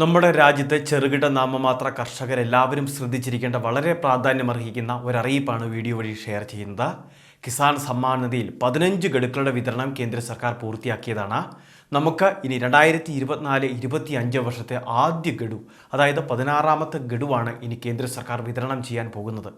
നമ്മുടെ രാജ്യത്തെ ചെറുകിട നാമമാത്ര കർഷകർ എല്ലാവരും ശ്രദ്ധിച്ചിരിക്കേണ്ട വളരെ പ്രാധാന്യമർഹിക്കുന്ന ഒരറിയിപ്പാണ് വീഡിയോ വഴി ഷെയർ ചെയ്യുന്നത്. കിസാൻ സമ്മാൻ നിധിയിൽ പതിനഞ്ച് ഗഡുക്കളുടെ വിതരണം കേന്ദ്ര സർക്കാർ പൂർത്തിയാക്കിയതാണ്. നമുക്ക് ഇനി രണ്ടായിരത്തി ഇരുപത്തിനാല് ഇരുപത്തി അഞ്ച് വർഷത്തെ ആദ്യ ഗഡു അതായത് പതിനാറാമത്തെ ഗഡുവാണ് ഇനി കേന്ദ്ര സർക്കാർ വിതരണം ചെയ്യാൻ പോകുന്നത്.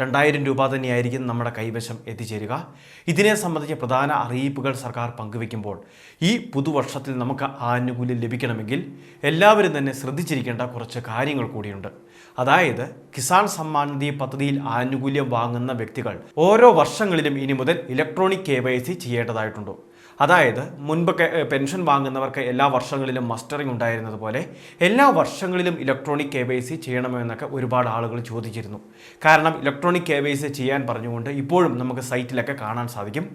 രണ്ടായിരം രൂപ തന്നെയായിരിക്കും നമ്മുടെ കൈവശം എത്തിച്ചേരുക. ഇതിനെ സംബന്ധിച്ച പ്രധാന അറിയിപ്പുകൾ സർക്കാർ പങ്കുവയ്ക്കുമ്പോൾ ഈ പുതുവർഷത്തിൽ നമുക്ക് ആനുകൂല്യം ലഭിക്കണമെങ്കിൽ എല്ലാവരും തന്നെ ശ്രദ്ധിച്ചിരിക്കേണ്ട കുറച്ച് കാര്യങ്ങൾ കൂടിയുണ്ട്. അതായത് കിസാൻ സമ്മാൻ നിധി പദ്ധതിയിൽ ആനുകൂല്യം വാങ്ങുന്ന വ്യക്തികൾ ഓരോ വർഷങ്ങളിലും ഇനി മുതൽ ഇലക്ട്രോണിക് കെ ചെയ്യേണ്ടതായിട്ടുണ്ടോ. അതായത് മുൻപ് പെൻഷൻ വാങ്ങുന്നവർക്ക് എല്ലാ വർഷങ്ങളിലും മസ്റ്ററിംഗ് ഉണ്ടായിരുന്നത് പോലെ എല്ലാ വർഷങ്ങളിലും ഇലക്ട്രോണിക് കെ വൈ സി ചെയ്യണമോ എന്നൊക്കെ ഒരുപാട് ആളുകൾ ചോദിച്ചിരുന്നു. കാരണം ഇലക്ട്രോണിക് കെ വൈ സി ചെയ്യാൻ പറഞ്ഞുകൊണ്ട് ഇപ്പോഴും നമുക്ക് സൈറ്റിലൊക്കെ കാണാൻ സാധിക്കും.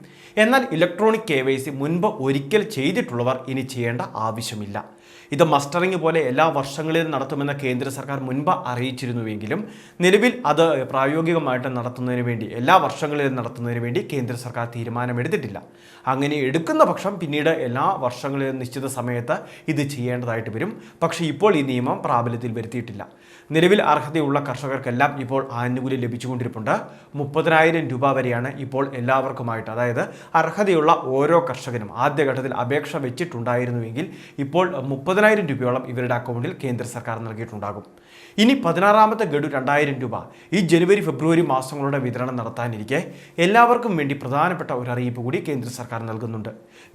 എന്നാൽ ഇലക്ട്രോണിക് കെ വൈ സി മുൻപ് ഒരിക്കൽ ചെയ്തിട്ടുള്ളവർ ഇനി ചെയ്യേണ്ട ആവശ്യമില്ല. ഇത് മസ്റ്ററിംഗ് പോലെ എല്ലാ വർഷങ്ങളിലും നടത്തുമെന്ന് കേന്ദ്ര സർക്കാർ മുൻപ് അറിയിച്ചിരുന്നുവെങ്കിലും നിലവിൽ അത് പ്രായോഗികമായിട്ട് നടത്തുന്നതിന് വേണ്ടി എല്ലാ വർഷങ്ങളിലും നടത്തുന്നതിന് വേണ്ടി കേന്ദ്ര സർക്കാർ തീരുമാനമെടുത്തിട്ടില്ല. അങ്ങനെ എടുക്കുന്ന പക്ഷം പിന്നീട് എല്ലാ വർഷങ്ങളിലും നിശ്ചിത സമയത്ത് ഇത് ചെയ്യേണ്ടതായിട്ട് വരും. പക്ഷേ ഇപ്പോൾ ഈ നിയമം പ്രാബല്യത്തിൽ വരുത്തിയിട്ടില്ല. നിലവിൽ അർഹതയുള്ള കർഷകർക്കെല്ലാം ഇപ്പോൾ ആനുകൂല്യം ലഭിച്ചുകൊണ്ടിരിപ്പുണ്ട്. മുപ്പതിനായിരം രൂപ വരെയാണ് ഇപ്പോൾ എല്ലാവർക്കുമായിട്ട് അതായത് അർഹതയുള്ള ഓരോ കർഷകനും ആദ്യഘട്ടത്തിൽ അപേക്ഷ വെച്ചിട്ടുണ്ടായിരുന്നുവെങ്കിൽ ഇപ്പോൾ മുപ്പതിനായിരം രൂപയോളം ഇവരുടെ അക്കൗണ്ടിൽ കേന്ദ്ര സർക്കാർ നൽകിയിട്ടുണ്ടാകും. ഇനി പതിനാറാമത്തെ ഗഡു രണ്ടായിരം രൂപ ഈ ജനുവരി ഫെബ്രുവരി മാസങ്ങളുടെ വിതരണം നടത്താനിരിക്കെ എല്ലാവർക്കും വേണ്ടി പ്രധാനപ്പെട്ട ഒരു അറിയിപ്പ് കൂടി കേന്ദ്ര സർക്കാർ നൽകുന്നുണ്ട്.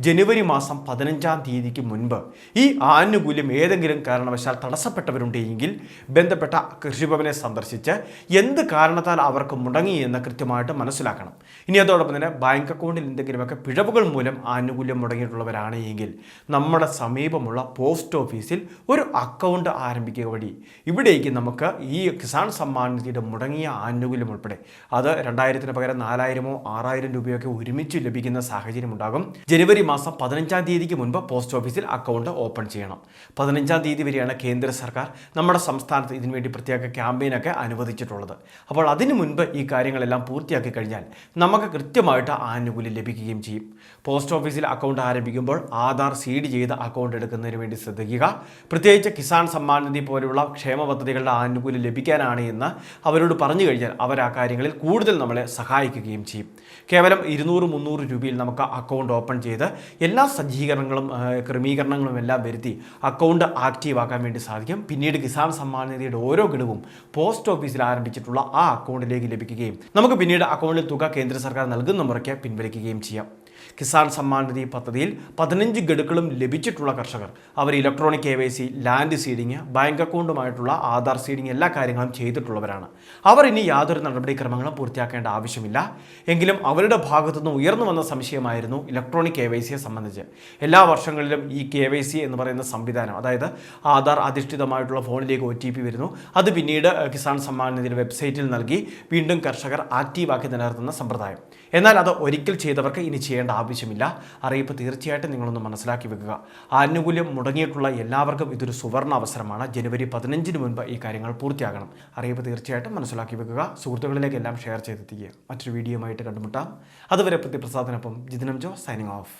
ജനുവരി മാസം പതിനഞ്ചാം തീയതിക്ക് മുൻപ് ഈ ആനുകൂല്യം ഏതെങ്കിലും കാരണവശാൽ തടസ്സപ്പെട്ടവരുണ്ടെങ്കിൽ ബന്ധപ്പെട്ട കൃഷിഭവനെ സന്ദർശിച്ച് എന്ത് കാരണത്താൽ അവർക്ക് മുടങ്ങി എന്ന് കൃത്യമായിട്ട് മനസ്സിലാക്കണം. ഇനി അതോടൊപ്പം തന്നെ ബാങ്ക് അക്കൗണ്ടിൽ എന്തെങ്കിലുമൊക്കെ പിഴവുകൾ മൂലം ആനുകൂല്യം മുടങ്ങിയിട്ടുള്ളവരാണ് എങ്കിൽ നമ്മുടെ സമീപമുള്ള പോസ്റ്റ് ഓഫീസിൽ ഒരു അക്കൗണ്ട് ആരംഭിക്കുക വഴി. ഇവിടേക്ക് നമുക്ക് ഈ കിസാൻ സമ്മാൻ നിധിയുടെ മുടങ്ങിയ ആനുകൂല്യം ഉൾപ്പെടെ അത് രണ്ടായിരത്തിന് പകരം നാലായിരമോ ആറായിരം രൂപയൊക്കെ ഒരുമിച്ച് ലഭിക്കുന്ന സാഹചര്യം ഉണ്ടാകും. ജനുവരി മാസം പതിനഞ്ചാം തീയതിക്ക് മുൻപ് പോസ്റ്റ് ഓഫീസിൽ അക്കൗണ്ട് ഓപ്പൺ ചെയ്യണം. പതിനഞ്ചാം തീയതി വരെയാണ് കേന്ദ്ര സർക്കാർ നമ്മുടെ സംസ്ഥാനത്ത് ഇതിനുവേണ്ടി പ്രത്യേക ക്യാമ്പയിനൊക്കെ അനുവദിച്ചിട്ടുള്ളത്. അപ്പോൾ അതിനു മുൻപ് ഈ കാര്യങ്ങളെല്ലാം പൂർത്തിയാക്കി കഴിഞ്ഞാൽ നമുക്ക് കൃത്യമായിട്ട് ആനുകൂല്യം ലഭിക്കുകയും ചെയ്യും. പോസ്റ്റ് ഓഫീസിൽ അക്കൗണ്ട് ആരംഭിക്കുമ്പോൾ ആധാർ സീഡ് ചെയ്ത് അക്കൗണ്ട് എടുക്കുന്നതിന് വേണ്ടി ശ്രദ്ധിക്കുക. പ്രത്യേകിച്ച് കിസാൻ സമ്മാൻ നിധി പോലെയുള്ള ക്ഷേമ പദ്ധതികളുടെ ആനുകൂല്യം ലഭിക്കാനാണ് എന്ന് അവരോട് പറഞ്ഞു കഴിഞ്ഞാൽ അവർ ആ കാര്യങ്ങളിൽ കൂടുതൽ നമ്മളെ സഹായിക്കുകയും ചെയ്യും. കേവലം ഇരുന്നൂറ് മുന്നൂറ് രൂപയിൽ നമുക്ക് അക്കൗണ്ട് ഓപ്പൺ ചെയ്ത് എല്ലാ സജ്ജീകരണങ്ങളും ക്രമീകരണങ്ങളും എല്ലാം വരുത്തി അക്കൗണ്ട് ആക്റ്റീവ് ആക്കാൻ വേണ്ടി സാധിക്കും. പിന്നീട് കിസാൻ സമ്മാൻ നിധിയുടെ ഓരോ ഗഡുവും പോസ്റ്റ് ഓഫീസിൽ ആരംഭിച്ചിട്ടുള്ള ആ അക്കൗണ്ടിലേക്ക് ലഭിക്കുകയും നമുക്ക് പിന്നീട് അക്കൗണ്ടിൽ തുക കേന്ദ്ര സർക്കാർ നൽകുന്ന മുറയ്ക്ക് പിൻവലിക്കുകയും ചെയ്യാം. കിസാൻ സമ്മാൻ നിധി പദ്ധതിയിൽ പതിനഞ്ച് ഗഡുക്കളും ലഭിച്ചിട്ടുള്ള കർഷകർ. അവർ electronic K Y C land seeding bank അക്കൗണ്ടുമായിട്ടുള്ള Aadhaar seeding എല്ലാ കാര്യങ്ങളും ചെയ്തിട്ടുള്ളവരാണ്. അവർ ഇനി യാതൊരു നടപടിക്രമങ്ങളും പൂർത്തിയാക്കേണ്ട ആവശ്യമില്ല. എങ്കിലും അവരുടെ ഭാഗത്തുനിന്ന് ഉയർന്നു വന്ന സംശയമായിരുന്നു ഇലക്ട്രോണിക് കെ വൈ സിയെ സംബന്ധിച്ച്. എല്ലാ വർഷങ്ങളിലും ഈ കെ വൈ സി എന്ന് പറയുന്ന സംവിധാനം അതായത് ആധാർ അധിഷ്ഠിതമായിട്ടുള്ള ഫോണിലേക്ക് ഒ ടി പി വരുന്നു. അത് പിന്നീട് കിസാൻ സമ്മാൻ നിധിയുടെ വെബ്സൈറ്റിൽ നൽകി വീണ്ടും കർഷകർ ആക്റ്റീവാക്കി നിലനിർത്തുന്ന സമ്പ്രദായം. എന്നാൽ അത് ഒരിക്കൽ ചെയ്തവർക്ക് ഇനി ചെയ്യേണ്ട ആവശ്യമില്ല. അറിയിപ്പ് തീർച്ചയായിട്ടും നിങ്ങളൊന്ന് മനസ്സിലാക്കി വെക്കുക. ആനുകൂല്യം മുടങ്ങിയിട്ടുള്ള എല്ലാവർക്കും ഇതൊരു സുവർണ അവസരമാണ്. ജനുവരി പതിനഞ്ചിന് മുൻപ് ഈ കാര്യങ്ങൾ പൂർത്തിയാകണം. അറിയിപ്പ് തീർച്ചയായിട്ടും മനസ്സിലാക്കി വെക്കുക. സുഹൃത്തുക്കളിലേക്ക് എല്ലാം ഷെയർ ചെയ്തെത്തിക്കുക. മറ്റൊരു വീഡിയോ ആയിട്ട് കണ്ടുമുട്ടാം. അതുവരെ പ്രതിപ്രസാദിനൊപ്പം ജിതിനം ജോ സൈനിങ് ഓഫ്.